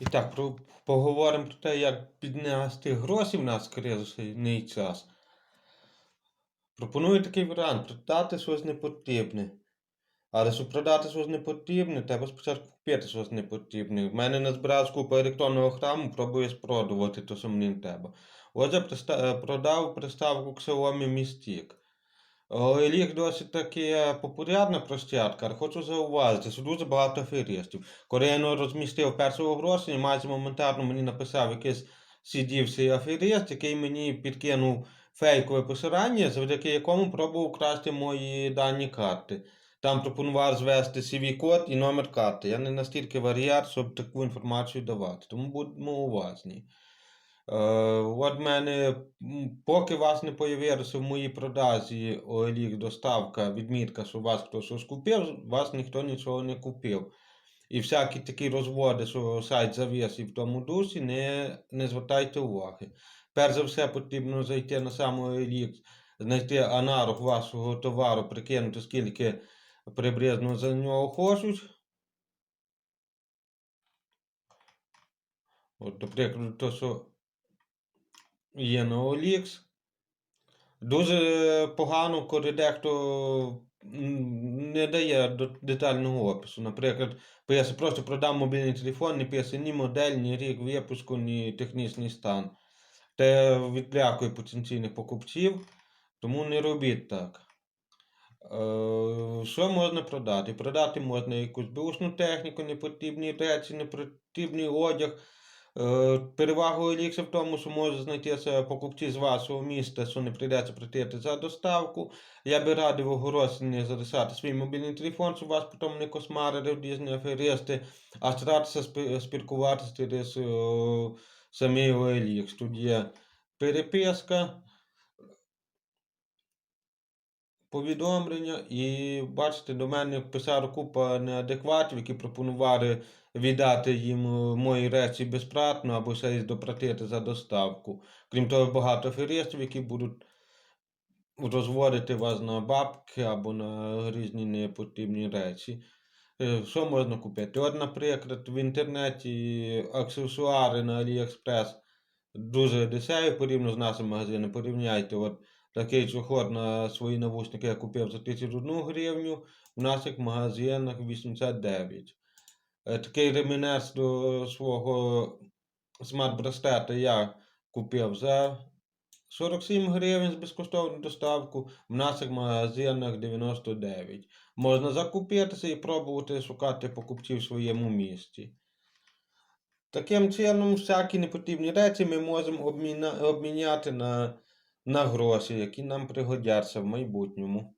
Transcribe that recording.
І так, про, поговоримо про те, як піднести гроші в нас кризисний час. Пропоную такий варіант: продати щось непотрібне. Але щоб продати щось непотрібне, треба спочатку купити щось непотрібне. В мене назбиралась купа електронного храму, пробую спродувати те, що мені треба. Ось я е, продав приставку Xiaomi Mystic. Елік досить таки популярна простятка, але хочу зауважити, що дуже багато аферистів. Коли я розмістив першого оголошення, майже моментально мені написав якийсь сидівший аферист, який мені підкинув фейкове посилання, завдяки якому пробував красти мої дані карти. Там пропонував звести CV-код і номер карти. Я не настільки варіант, щоб таку інформацію давати. Тому будемо уважні. Е, от мене, поки вас не появилося в моїй продажі OLX доставка, відмітка, що вас хтось щось купив, вас ніхто нічого не купив. І всякі такі розводи, що сайт завіс і в тому дусі, не, не звертайте уваги. Перш за все, потрібно зайти на сам OLX, знайти аналог вашого товару, прикинути, скільки приблизно за нього хочуть. От, до прикладу, то, що є на OLX. Дуже погано, коли дехто не дає детального опису. Наприклад, пише просто продам мобільний телефон, не пише ні модель, ні рік випуску, ні технічний стан. Те відлякує потенційних покупців, тому не робіть так. Е, Що можна продати? Продати можна якусь беушну техніку, непотрібні речі, непотрібний одяг. Е, Перевага Елікса в тому, що може знайтися покупці з вашого міста, що не прийдеться платити за доставку. Я би радив оголошення залишати свій мобільний телефон, щоб вас потім не космарили різні аферисти, а старатися спілкуватися через самий OLX. Тут є переписка, повідомлення, і бачите, до мене писала купа неадекватів, які пропонували віддати їм е, мої речі безплатно або ще й доплатити за доставку. Крім того, багато аферистів, які будуть розводити вас на бабки або на різні непотрібні речі. Е, Що можна купити? От, наприклад, в інтернеті аксесуари на AliExpress дуже дешеві порівняно з нашим магазином. Порівняйте, от такий чохот на свої навушники я купив за 1001 гривню, в наших магазинах 89. Е, Такий ремінець до свого смарт-браслета я купив за 47 гривень з безкоштовною доставку, в наших магазинах 99. Можна закупитися і пробувати шукати покупців в своєму місті. Таким чином, всякі непотрібні речі ми можемо обміняти на, на гроші, які нам пригодяться в майбутньому.